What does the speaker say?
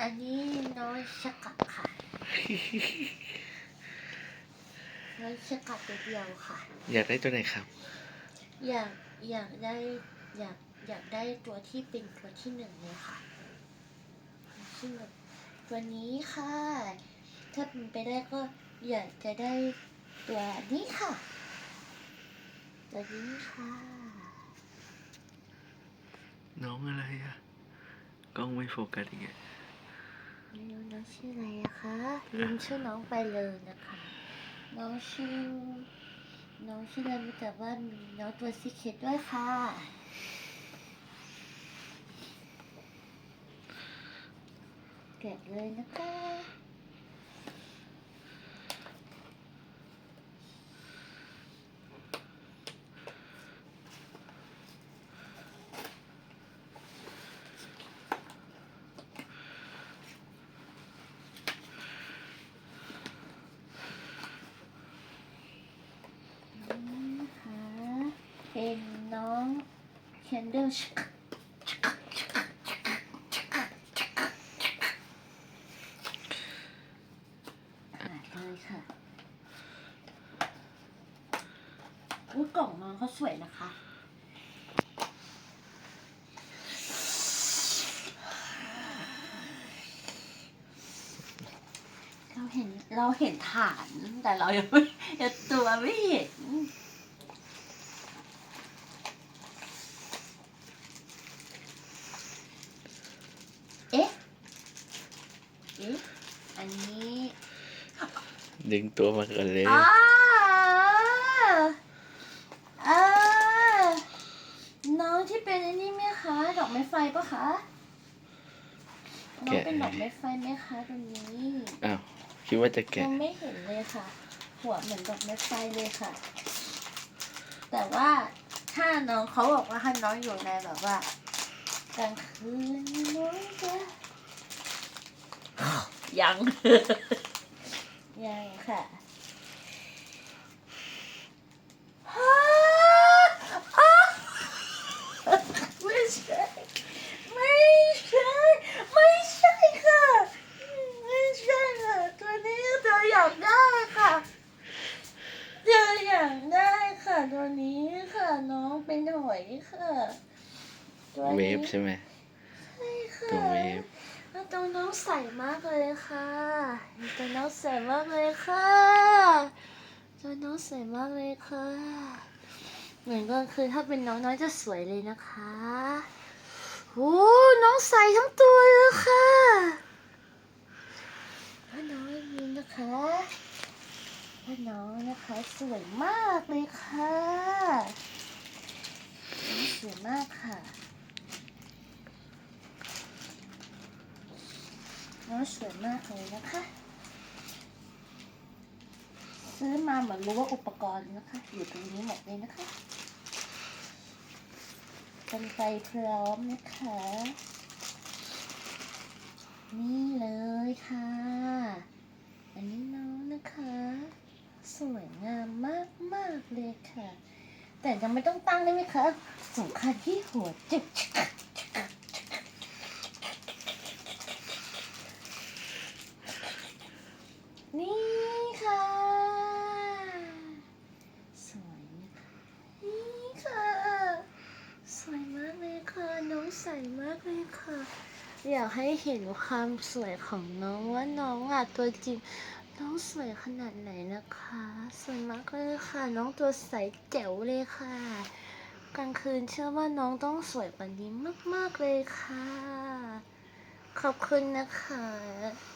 อันนี้น้อยชะกัดค่ะ น้อยชะกัดตัวเดียวค่ะ อยากได้ตัวไหนครับ อยากอยากได้อยากอยากได้ตัวที่เป็นตัวที่หนึ่งเลยค่ะตัวที่หนึ่งตัวนี้ค่ะ ถ้าเป็นไปได้ก็อยากจะได้ตัวนี้ค่ะ ตัวนี้ค่ะ น้องอะไรอะกล้องไม่โฟกัสอีกอะไม่รู้น้อง ชื่ออะไรอะคะลืมชื่อน้องไปเลยนะคะ น้องชื่อ น้องชื่ออะไรแต่ว่ามีน้องตัวซีเคทด้วยค่ะแกะเลยนะคะ นี่นะคะ เป็นน้องแคนเดลชกอ่าเลยค่ะอุ้ยกล่องน้องเขาสวยนะคะเราเห็นเราเห็นฐานแต่เรายังไม่ยังตัวไม่เห็น เอ๊ะ เอ๊ะอันนี้ดึงตัวมาก่อนเลยอ่าอ่าน้องที่เป็นอันนี้ไหมคะ ดอกไม้ไฟปะคะน้องเป็นดอกไม้ไฟไหมคะตรงนี้อ้าวคิดว่าจะยัแกะงไม่เห็นเลยค่ะ หัวเหมือนดอกไม้ไฟเลยค่ะ แต่ว่าถ้าน้องเขาบอกว่าถ้าน้องอยู่ในแบบว่ากลางคืนน้องจะ ยัง ยังค่ะฮ่าอ้าไม่ใช่ไม่ใช่ไม่ใช่ค่ะ ไม่ใช่ค่ะ ตัวนี้เธออยากได้ค่ะเธออยากได้ค่ะตัวนี้ค่ะน้องเป็นหอยค่ะตัวเวนี้ฟใช่ไหม ใช่ค่ะ ตัวเวฟแล้วตัวน้อง ใสมากเลยค่ะตัวน้องใสมากเลยค่ะตัวน้องใสมากเลยค่ะ เหมือนก็คือถ้าเป็นน้องน้อยจะสวยเลยนะคะโอ้น้องใสทั้งตัวเลยค่ะพ่อน้อยนี่นะคะพ่อน้องนะคะสวยมากเลยค่ะน้องสวยมากค่ะ น้อง สวยมากเลยนะคะ ซื้อมาเหมือนรู้ว่าอุปกรณ์นะคะ อยู่ตรงนี้หมดเลยนะคะกันไกรพร้อมนะคะ นี่เลยค่ะ อันนี้น้องนะคะ สวยงามมากมากเลยค่ะ แต่ยังไม่ต้องตั้งได้ไหมคะสำคัญที่หัวจุก นี่ค่ะ สวยนะคะนี่ค่ะ สวยมากเลยค่ะ น้องใสมากเลยค่ะ อยากให้เห็นความสวยของน้องว่าน้องอะตัวจริง น้องสวยขนาดไหนนะคะ สวยมากเลยค่ะ น้องตัวใสแจ๋วเลยค่ะ กลางคืนเชื่อว่าน้องต้องสวยกว่านี้มาก ๆ เลยค่ะ ขอบคุณนะคะ